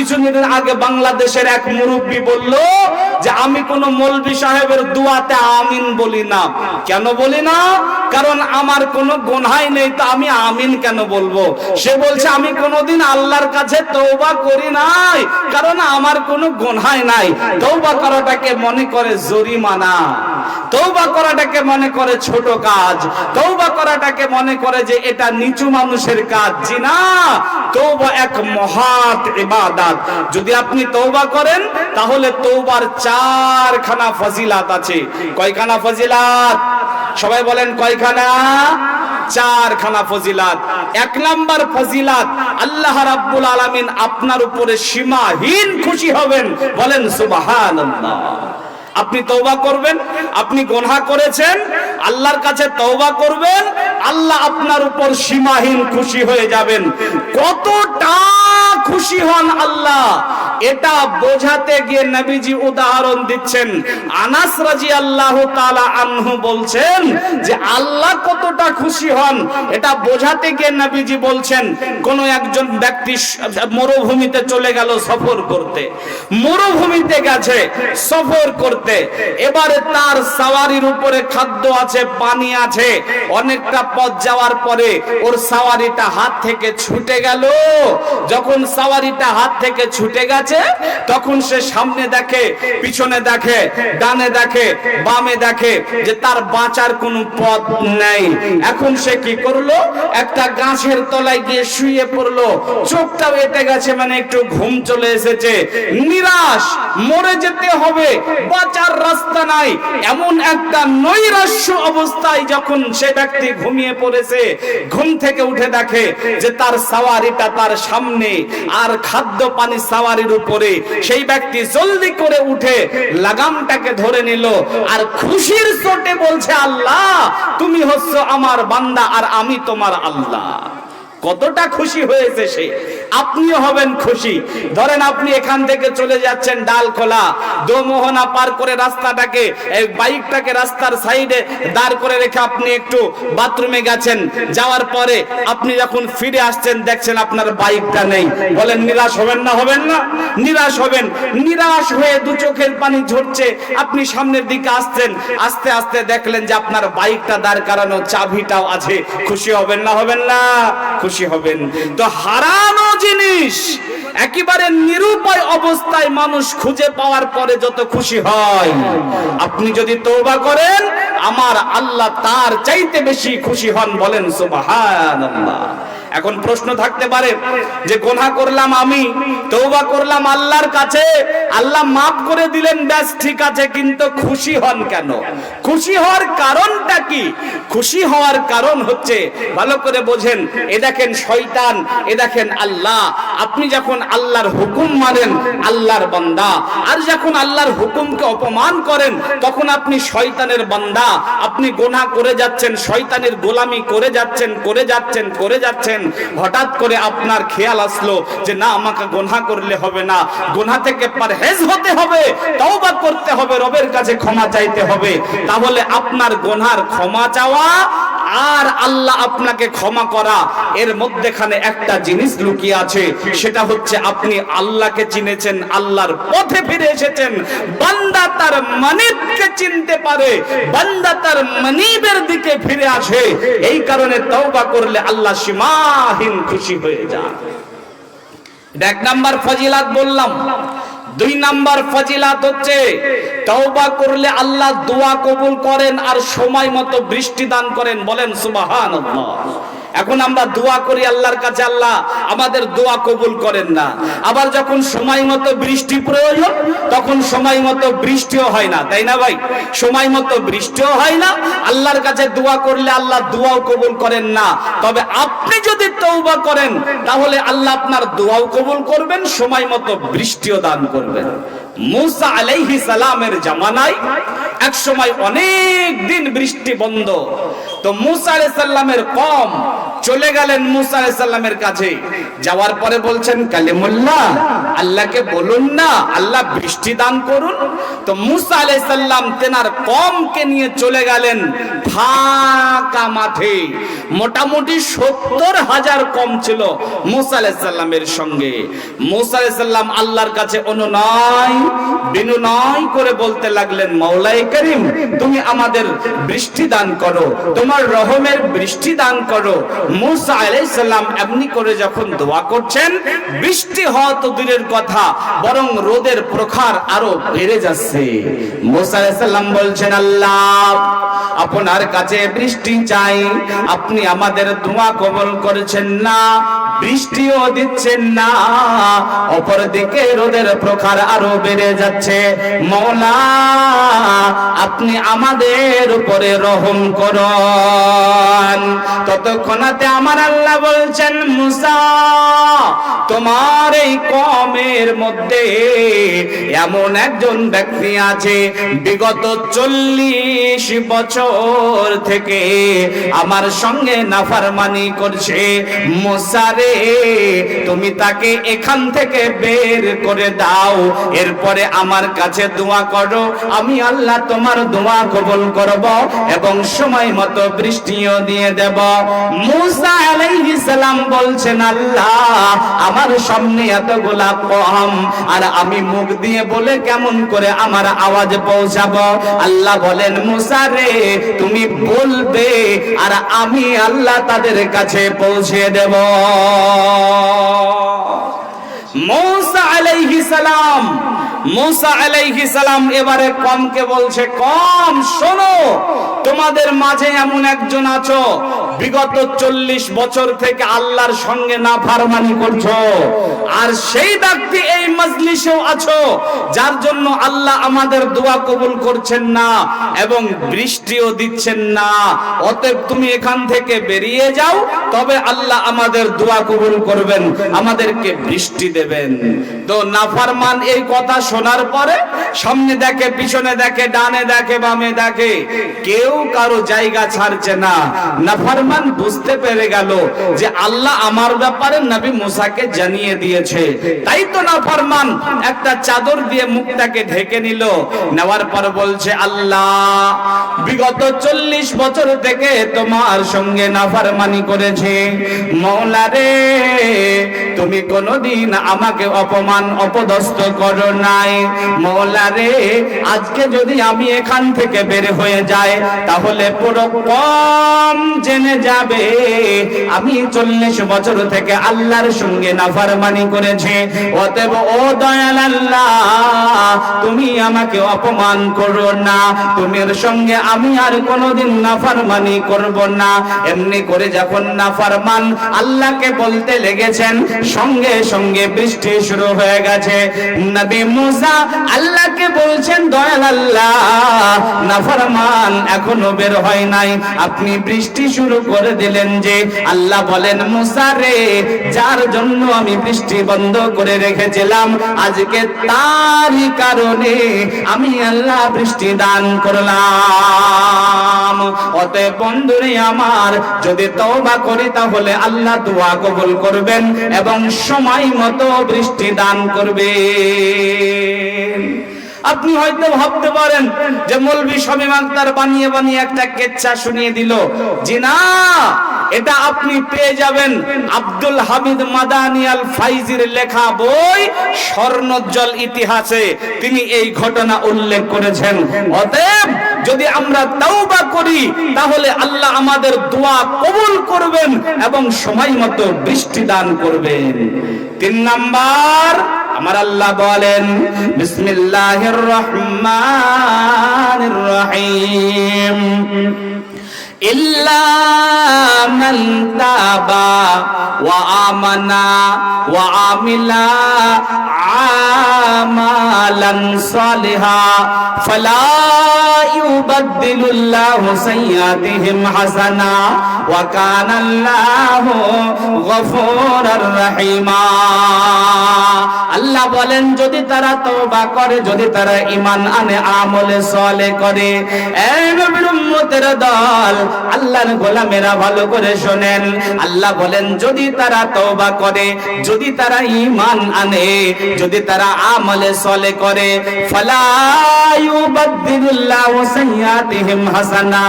কিছুদিনের আগে বাংলাদেশের এক মুরব্বী বলল যে, আমি কোন মৌলবী সাহেবের দুয়াতে আমিন বলি না। কেন বলি না? কারণ আমার কোনো গোনাই নেই, তো আমি আমিন কেন বলব? সে বলছে, আমি কোনোদিন আল্লাহর কাছে তৌবা করি নাই, কারণ আমার কোনো গোনাই নাই। তৌবা করাটাকে মনে করে জরিমানা তৌবা করাটাকে মনে করে ছোট কাজ তৌবা করাটাকে মনে করে যে, এটা নিচু মানুষের কাজ। জি না তৌবা এক মহাত ইবাদত যদি আপনি তৌবা করেন, তাহলে তৌবার চারখানা ফজিলাত আছে। কয়খানা ফজিলাত? সবাই বলেন কয়খানা? চারখানা ফজিলাত। এক নাম্বার ফজিলাত, আল্লাহ রাব্বুল আলামিন আপনার উপরে সীমাহীন খুশি হবেন। বলেন সুবহানাল্লাহ। আপনি তওবা করবেন, আপনি গোনা করেছেন, আল্লাহর কাছে তওবা করবেন আল্লাহ আপনার উপর সীমাহীন খুশি হয়ে যাবেন। কতটা খুশি হন আল্লাহ? এটা বোঝাতে গিয়ে নবীজি উদাহরণ দিচ্ছেন। আনাস রাদিয়াল্লাহু তাআলা আনহু বলছেন যে, আল্লাহ কতটা খুশি হন? এটা বোঝাতে গিয়ে নবীজি বলছেন, কোন একজন ব্যক্তি মরুভূমিতে চলে গেল সফর করতে। মরুভূমিতে গেছে সফর করতে। এবারে তার সাওয়ারির উপরে খাদ্য আছে, পানি আছে, অনেকটা পথ যাওয়ার পরে ওর সাওয়ারিটা হাত থেকে ছুটে গেল। যখন সাওয়ারিটা হাত থেকে ছুটে গেছে, তখন সে সামনে দেখে, পিছনে দেখে, ডানে দেখে, বামে দেখে যে তার বাঁচার কোনো পথ নেই। এখন সে কি করল? একটা গাছের তলায় গিয়ে শুয়ে পড়ল। চোখটাও এটে গেছে মানে একটু ঘুম চলে এসেছে। নিরাশ, মরে যেতে হবে, বাঁচার রাস্তা নাই। এমন একটা নৈরাশ্য অবস্থায় যখন সে ব্যক্তি ঘুমিয়ে পড়েছে, ঘুম থেকে উঠে দেখে যে তার সাওয়ারিটা তার সামনে আর খাদ্য পানি সাওয়ারির উপরে। সেই ব্যক্তি জলদি করে উঠে লাগামটাকে ধরে নিল আর খুশির চোটে বলছে, আল্লাহ, তুমি হচ্ছ আমার বান্দা আর আমি তোমার আল্লাহ। কতটা খুশি হয়েছে সে। আপনিও হবেন খুশি। ধরেন আপনি এখান থেকে চলে যাচ্ছেন ডাল খোলা। দোমোহনা পার করে রাস্তাটাকে, এই বাইকটাকে রাস্তার সাইডে দাঁড় করে রেখে আপনি একটু বাথরুমে গেছেন। যাওয়ার পরে আপনি যখন ফিরে আসছেন, দেখছেন আপনার বাইকটা নেই। বলেন, নিরাশ হবেন না? হবেন না। নিরাশ হবেন। নিরাশ হয়ে দু চোখের পানি ঝরছে। আপনি সামনের দিকে আসছেন। আস্তে আস্তে দেখলেন যে আপনার বাইকটা দাঁড় করানো, চাবিটাও আছে। খুশি হবেন না? হবেন না? খুশি হবেন। তো হারানো জিনিস একেবারে নিরুপায় অবস্থায় মানুষ খুঁজে পাওয়ার পরে যত খুশি হয়। আপনি যদি তৌবা করেন, আমার আল্লাহ তার চাইতে বেশি খুশি হন বলেন সুবহানাল্লাহ। এখন প্রশ্ন থাকতে পারে যে গোনা করলাম আমি তৌবা করলাম আল্লাহর কাছে, আল্লাহ মাফ করে দিলেন, ব্যাস ঠিক আছে, কিন্তু খুশি হন কেন? খুশি হওয়ার কারণটা কি? খুশি হওয়ার কারণ হচ্ছে, ভালো করে বোঝেন, এ দেখেন শয়তান, এ দেখেন আল্লাহ, আপনি যখন আল্লাহর হুকুম মানেন, আল্লাহর বান্দা, আর যখন আল্লাহর হুকুমকে অপমান করেন, তখন আপনি শয়তানের বান্দা, আপনি গোনা করে যাচ্ছেন, শয়তানের গোলামি করে যাচ্ছেন করে যাচ্ছেন করে যাচ্ছেন হঠাৎ করে আপনার খেয়াল আসলো যে না, আমাকে গোনা করলে হবে না। গোনা থেকে পারহেজ হতে হবে, তওবা করতে হবে, রবের কাছে ক্ষমা চাইতে হবে। তাহলে আপনার গোনার ক্ষমা চাওয়া আর আল্লাহ আপনাকে ক্ষমা করা। এর মধ্যেখানে একটা জিনিস লুকিয়ে আছে, সেটা হচ্ছে আপনি আল্লাহকে চিনেছেন, আল্লাহর পথে ফিরে এসেছেন। বান্দা তার মানিবকে চিনতে পারে, বান্দা তার মানিবের দিকে ফিরে আসে। এই কারণে তওবা করলে আল্লাহ সীমাহীন খুশি হয়ে যায় এক নাম্বার ফজিলাত বললাম। দুই নাম্বার ফজিলাত হচ্ছে, তওবা করলে আল্লাহ দোয়া কবুল করেন আর সময় মতো বৃষ্টি দান করেন। বলেন, সুবহানাল্লাহ। এখন আমরা দোয়া করি আল্লাহর কাছে, আল্লাহ আমাদের দোয়া কবুল করেন না। আবার যখন সময় মতো বৃষ্টি প্রয়োজন, তখন সময় মতো বৃষ্টিও হয় না। তাই না ভাই? সময় মতো বৃষ্টিও হয় না, আল্লাহর কাছে দোয়া করলে আল্লাহ দোয়াও কবুল করেন না। তবে আপনি যদি তৌবা করেন, তাহলে আল্লাহ আপনার দোয়াও কবুল করবেন, সময় মতো বৃষ্টিও দান করবেন। মুসা আলাইহি সালামের জামানায় এক সময় অনেক দিন বৃষ্টি বন্ধ। তো মুসা আলাইহিস সালামের কম চলে গেলেন মুসা আলাইহিস সালামের কাছে। যাওয়ার পরে বলছেন, কালিমুল্লাহ, আল্লাহকে বলুন না, আল্লাহ বৃষ্টি দান করুন। তো মুসা আলাইহিস সালাম তেনার কমকে নিয়ে চলে গেলেন ফাঁকা মাঠে। মোটামুটি সত্তর হাজার কম ছিল মুসা আলাইসাল্লামের সঙ্গে। মুসা আলাইসাল্লাম আল্লাহর কাছে অনুনয় বিনুনয় করে বলতে লাগলেন, মাওলাই করিম, তুমি আমাদের বৃষ্টি দান করো, তোমার রহমের বৃষ্টি দান করো। মুসা আলাইসাল্লাম এমনি করে যখন দোয়া করছেন, বৃষ্টি হওয়া তো দূরের কথা, বরং রোদের প্রখার আরও বেড়ে যাচ্ছে। মুসা আলাইসাল্লাম বলছেন, আল্লাহ, আপনার কাছে বৃষ্টি চাই, আপনি আমাদের দোয়া কবল করেছেন না বৃষ্টিও দিচ্ছেন না। অপরদিকে রোদের প্রখার আরও বেড়ে যাচ্ছে। মৌলা, আপনি আমাদের উপরে রহম করুন। ততক্ষণাতে আমার আল্লাহ বলছেন, মুসা, তোমার এই কমের মধ্যে এমন একজন ব্যক্তি আছে। বিগত চল্লিশ বছর থেকে আমার সঙ্গে নাফারমানি করছে। মোসারে তুমি তাকে এখান থেকে বের করে দাও। এরপরে আমার কাছে দোয়া করো। আমি আল্লাহ তোমার দোয়া কবুল করব এবং সময় মতো বৃষ্টিও দিয়ে দেব। মুসা আলাইহিস সালাম বলছেন, আল্লাহ, আমার সামনে এতগুলা কম, আর আমি মুখ দিয়ে বলে কেমন করে আমার আওয়াজ পৌঁছাবো? আল্লাহ বলেন, মুসা রে, তুমি বলবে, আর আমি আল্লাহ তাদের কাছে পৌঁছে দেব। আল্লাহ মৌসা আলাইহি সালাম আলাইহি সালাম এবারে কমকে বলছে, কম, শোনো, তোমাদের মাঝে এমন একজন আছো, বিগত চল্লিশ বছর থেকে আল্লাহর সঙ্গে না ফারমানি করছ, আর সেই এই মজলিসেও আছো, যার জন্য আল্লাহ আমাদের দোয়া কবুল করছেন না এবং বৃষ্টিও দিচ্ছেন না। অতএব তুমি এখান থেকে বেরিয়ে যাও, তবে আল্লাহ আমাদের দোয়া কবুল করবেন। আমাদেরকে বৃষ্টি তো নাফারমান এই কথা শোনার পরে সামনে দেখে, পিছনে দেখে, ডানে দেখে, বামে দেখে কেউ কারও জায়গা ছাড়ছে না। নাফারমান বুঝতে পেরে গেল যে আল্লাহ আমার ব্যাপারে নবী মুসাকে জানিয়ে দিয়েছে। তাই তো নাফারমান একটা চাদর দিয়ে মুখটাকে ঢেকে নিল। নেওয়ার পর বলছে, আল্লাহ, বিগত চল্লিশ বছর থেকে তোমার সঙ্গে নাফারমানি করেছে। মৌলা রে, তুমি কোনদিন আমাকে অপমান অপদস্থ করো নাই। মৌলা রে, আজকে যদি আমি এখান থেকে বের হয়ে যাই, তাহলে পুরো কম জেনে যাবে, আমি চল্লিশ বছর থেকে আল্লাহর সঙ্গে নাফারমানি করেছি। অতএব ও দয়াল আল্লাহ, তুমি আমাকে অপমান করো না। তোমার সঙ্গে আমি আর কোনোদিন নাফারমানি করব না। এমনি করে যখন নাফারমান আল্লাহকে বলতে লেগেছেন, সঙ্গে সঙ্গে বৃষ্টি শুরু হয়ে গেছে। নবী মুসা আল্লাহকে বলছেন, দয়াল আল্লাহ নাফরমান এখনও বের হয় নাই। আপনি বৃষ্টি শুরু করে দিলেন যে, আল্লাহ বলেন, মুসা রে, যার জন্য আমি বৃষ্টি বন্ধ করে রেখেছিলাম, আজকে তারই কারণে আমি আল্লাহ বৃষ্টি দান করলাম। অতএব বন্ধুরে আমার, যদি তওবা করি তাহলে আল্লাহ দোয়া কবুল করবেন এবং সময় মতো বৃষ্টি দান করবেন। আপনি হয়তো ভাবতে পারেন যে মৌলবি শামীম আক্তার বানিয়ে বানিয়ে একটা কেচ্ছা শুনিয়ে দিল। যে না, এটা আপনি পেয়ে যাবেন আব্দুল হামিদ মাদানি আল ফাইজির লেখা বই স্বর্ণোজ্জ্বল ইতিহাসে। তিনি এই ঘটনা উল্লেখ করেছেন। অতএব যদি আমরা তাওবা করি, তাহলে আল্লাহ আমাদের দোয়া কবুল করবেন এবং সময় মতো বৃষ্টি দান করবেন। তিন নাম্বার, আমার আল্লাহ বলেন, বিসমিল্লাহির রহমানির রহিম। إلا من تاب وآمن وعمل عملا صالحا فلا يبدل الله سيئاتهم حسنا وكان الله غفورا رحيما আল্লাহ বলেন যদি তারা তওবা করে যদি তারা ঈমান আনে আমলে সলে করে এই নবীর উম্মতের দল আল্লাহর গোলামেরা ভালো করে শোনেন। আল্লাহ বলেন, যদি তারা তওবা করে, যদি তারা ঈমান আনে, যদি তারা আমলে সলে করে হাসানা,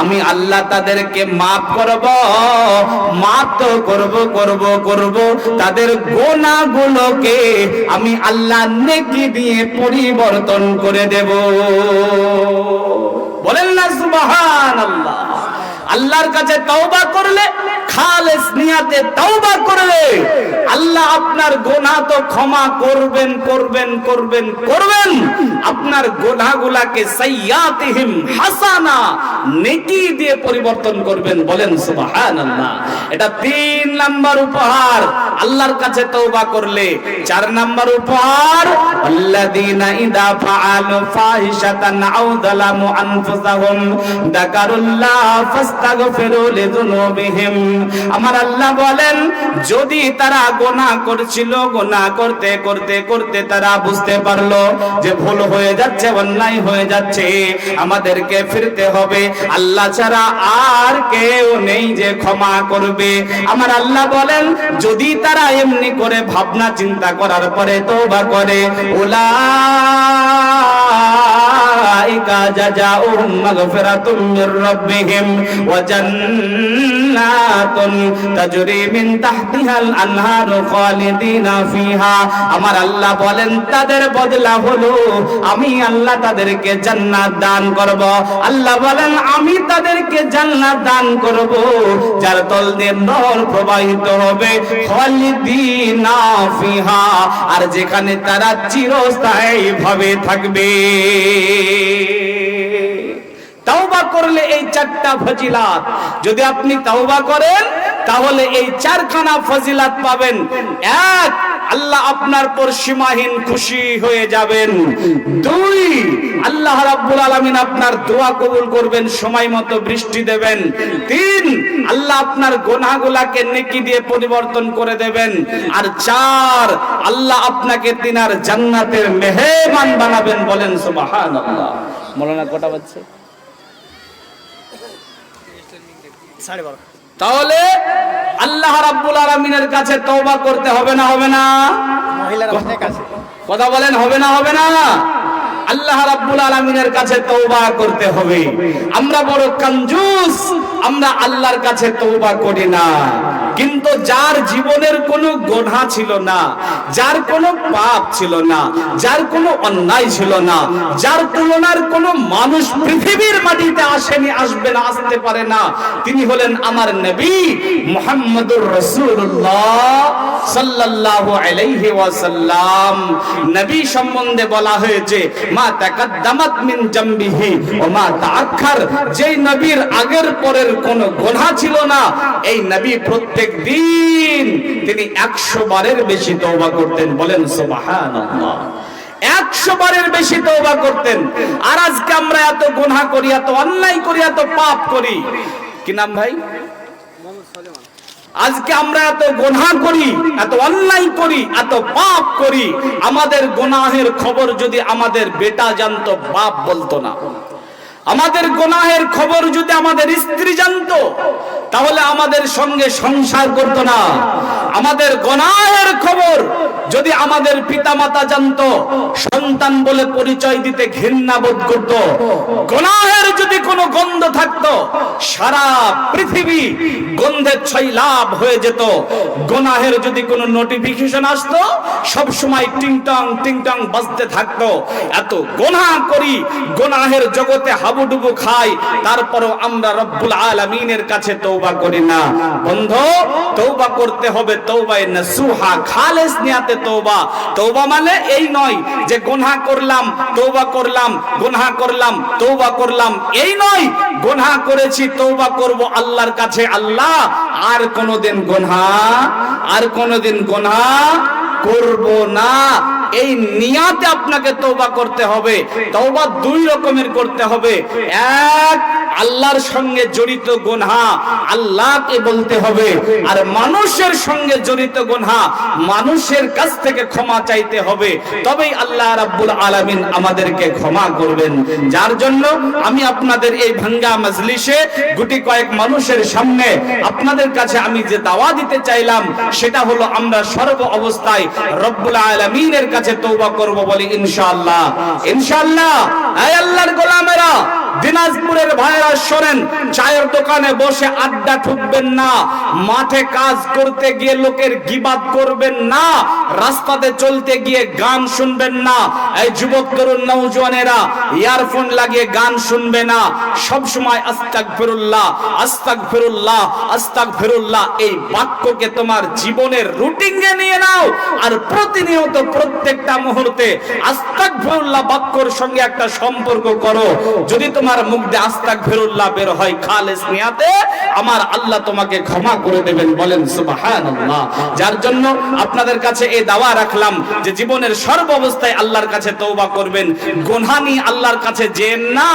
আমি আল্লাহ তাদেরকে মাফ করব, মাফ তো করব করব করব, তাদের গোনাগুলোকে আমি আল্লাহ নেকি দিয়ে পরিবর্তন করে দেব। বলেন না, সুবহানাল্লাহ। আল্লাহর কাছে তওবা করলে, খালেস নিয়াতে তওবা করলে, আল্লাহ আপনার গোনাহ তো ক্ষমা করবেন করবেন করবেন করবেন। আপনার গোনাহগুলাকে সাইয়াতিহিম হাসানা, নেকি দিয়ে পরিবর্তন করবেন, বলেন সুবহানাল্লাহ। এটা তিন নাম্বার উপহার। আল্লাহর কাছে তওবা করলে চার নাম্বার উপহার, আল্লাযীনা ইদা ফাআলু ফাহিশাতান আও যালামু আনফুসাহুম, দাকারুল্লাহ আমার আল্লাহ বলেন, যদি তারা গোনাহ করছিল, গোনাহ করতে করতে করতে তারা বুঝতে পারল যে ভুল হয়ে যাচ্ছে, অন্যায় হয়ে যাচ্ছে, আমাদেরকে ফিরতে হবে। আল্লাহ ছাড়া আর কেউ নেই যে ক্ষমা করবে। আমার আল্লাহ বলেন, যদি তারা এমনি করে ভাবনা চিন্তা করার পরে তওবা করে ওলা তাজরি মিন তাহতিহাল আনহারু খালিদিনা ফিহা। আমার আল্লাহ বলেন, তাদের বদলা হলো আমি আল্লাহ তাদেরকে জান্নাত দান করব। আল্লাহ বলেন, আমি তাদেরকে জান্নাত দান করব। যার তল দিয়ে নর প্রবাহিত হবে, খালিদিনা ফিহা। আর যেখানে তারা চিরস্থায়ী ভাবে থাকবে। তাওবা করলে এই চারটা ফজিলাত। যদি আপনি তাওবা করেন, তাহলে এই চারখানা ফজিলাত পাবেন। এক, আল্লাহ আপনার পর সীমাহীন খুশি হয়ে যাবেন। দুই, আল্লাহ রাব্বুল আলামিন আপনার দোয়া কবুল করবেন, সময় মতো বৃষ্টি দেবেন। তিন, আল্লাহ আপনার গোনাগুলাকে নেকি দিয়ে পরিবর্তন করে দেবেন। আর চার, আল্লাহ আপনাকে তিনার জান্নাতের মেহমান বানাবেন বলেন সুবহানাল্লাহ। মৌলানা কটা বাজছে সাড়ে বারো তাহলে আল্লাহ রাব্বুল আলামিনের কাছে তওবা করতে হবে না হবে না? মহিলার কথা বলেন হবে না হবে না? আল্লাহ রাব্বুল আলামিনের কাছে তওবা করতে হবে। আমরা বড় কঞ্জুস, আমরা আল্লাহর কাছে তওবা করি না। কিন্তু যার জীবনের কোনো গোনা ছিল না, যার কোনো পাপ ছিল না, যার কোনো অন্যায় ছিল না, যার তুলনার কোনো মানুষ পৃথিবীর মাটিতে আসেনি, আসবে না, আসতে পারে না, তিনি হলেন আমার নবী মুহাম্মদুর রাসূলুল্লাহ সাল্লাল্লাহু আলাইহি ওয়াসাল্লাম। নবী সম্বন্ধে বলা হয়েছে মা তাকাদ্দামাত মিন জামবিহি ওয়া মা তাআখার যেই নবীর আগের পরের কোনো গুনাহ ছিল না, এই নবী প্রত্যেক দিন তিনি 100 বারের বেশি তওবা করতেন। বলেন সুবহানাল্লাহ। একশো বারের বেশি তওবা করতেন। আর আজকে আমরা এত গুনাহ করি, এত অন্যায় করি, এত পাপ করি। কি নাম ভাই? আজকে আমরা এত গোনা করি, এত অন্যায় করি, এত পাপ করি, আমাদের গোনাহের খবর যদি আমাদের বেটা জানতো, বাপ বলতো না। আমাদের গোনাহের খবর যদি আমাদের স্ত্রী জানতো, তাহলে আমাদের সঙ্গে সংসার করতো না। আমাদের গোনাহের খবর যদি আমাদের পিতামাতা জানতো, সন্তান বলে পরিচয় দিতে ঘৃণা বোধ করত, গোনাহের যদি কোনো গন্ধ থাকতো, সারা পৃথিবী গন্ধের ছয় লাভ হয়ে যেত। গোনাহের যদি কোনো নোটিফিকেশন আসতো, সব সময় টিংটং টিংটং বাজতে থাকতো। এত গোনা করি গোনাহের জগতে হাবুডুবু খাই, তারপরও আমরা রব্বুল আলামিনের কাছে তৌবা করি না। বন্ধ তৌবা করতে হবে তৌবায় নাসুহা, খালেস নিয়াতে তৌবা তৌবা মানে এই নয় যে গোনা করলাম তৌবা করলাম গোনা করলাম তৌবা করলাম। এই নয় গোনা করেছি তৌবা করব আল্লাহর কাছে। আল্লাহ, আর কোনোদিন গোনা আর কোনোদিন গোনা করব না। এই নিয়াতে আপনাকে তৌবা করতে হবে। তৌবা দুই রকমের করতে হবে। এক আল্লাহর সঙ্গে জড়িত গুনহা আল্লাহকে বলতে হবে। আর মানুষের সঙ্গে জড়িত গুনহা মানুষের কাছ থেকে ক্ষমা চাইতে হবে। তবেই আল্লাহ রাব্বুল আলামিন আমাদেরকে ক্ষমা করবেন। যার জন্য আমি আপনাদের এই ভাঙ্গা মজলিসে গুটি কয়েক মানুষের সামনে আপনাদের কাছে আমি যে দাওয়া দিতে চাইলাম, সেটা হলো আমরা সর্ব অবস্থায় রব্বুল আলামিনের কাছে তওবা করব বলি ইনশাআল্লাহ। ইনশাআল্লাহ। এই আল্লাহর গোলামেরা দিনাজপুরের ভাইরা শোনেন, চায়ের দোকানে বসে আড্ডা ঠুকবেন না, মাঠে কাজ করতে গিয়ে লোকের গিবাদ করবেন না, রাস্তাতে চলতে গিয়ে গান শুনবেন না। এই যুবক তরুণ নৌজওয়ানেরা ইয়ারফোন লাগিয়ে গান শুনবে না। সব সময় আস্তাক ফেরুল্লাহ আস্তাক ফিরুল্লাহ আস্তাক ফিরুল্লাহ এই বাক্যকে তোমার জীবনের রুটিনে নিয়ে নাও। আর প্রতিনিয়ত প্রত্যেকটা মুহূর্তে আস্তাক ফিরুল্লাহ বাক্যর সঙ্গে একটা সম্পর্ক করো। যদি তোমার মুখ দিয়ে আস্তাক ফিরুল্লাহ বের হয় খালেস নিয়াতে, আমার আল্লাহ তোমাকে ক্ষমা করে দেবেন, বলেন সুবহানাল্লাহ। যার জন্য আপনাদের কাছে এই দাওয়া রাখলাম যে জীবনের সর্ব অবস্থায় আল্লাহর কাছে তওবা করবেন গোনা আল্লাহর কাছে যেন না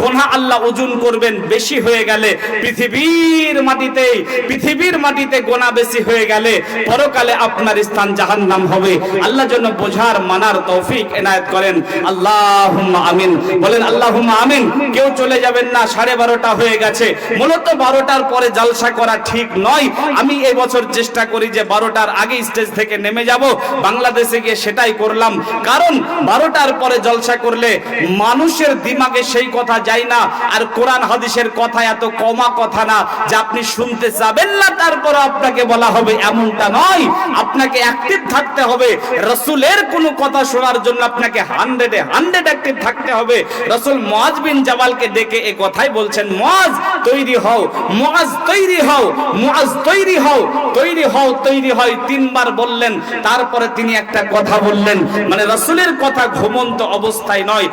গোনা আল্লাহ ওজন করবেন, বেশি হয়ে গেলে পৃথিবীর মাটিতে পৃথিবীর মাটিতে গোনা বেশি হয়ে গেলে পরকালে আপনার স্থান জাহান্নাম হবে। আল্লাহ জন্য বোঝার, মানার তৌফিক এনায়েত করেন। আল্লাহুম্মা আমিন। বলেন আল্লাহুম্মা আমিন। কেউ চলে যাবেন না, সাড়ে বারোটা হয়ে গেছে। মূলত বারোটার পরে জালসা করা ঠিক নয়। আমি এই বছর চেষ্টা করি যে বারোটার আগে স্টেজ থেকে নেমে যাব, বাংলাদেশে গিয়ে সেটাই করলাম। কারণ বারোটার পরে জলসা করলে মানুষের দিমাগে সেই কথা যায় না, আর কোরআন হাদিসের কথা এত কমা কথা না যে আপনি শুনতে যাবেন না, তারপর আপনাকে বলা হবে এমনটা নয়। আপনাকে অ্যাক্টিভ থাকতে হবে। রসুলের কোনো কথা শোনার জন্য আপনাকে হান্ড্রেডে হান্ড্রেড অ্যাক্টিভ থাকতে হবে। রসুল মজ বিন জাবালকে ডেকে এ কথাই বলছেন মজ তৈরি হও মজ তৈরি হও মজ তৈরি হও তৈরি হও, তৈরি হয়। তিনবার বললেন, তারপরে তিনি একটা কথা বললেন মানে রসুলের কথা ঘুমন্ত অবস্থায় নয়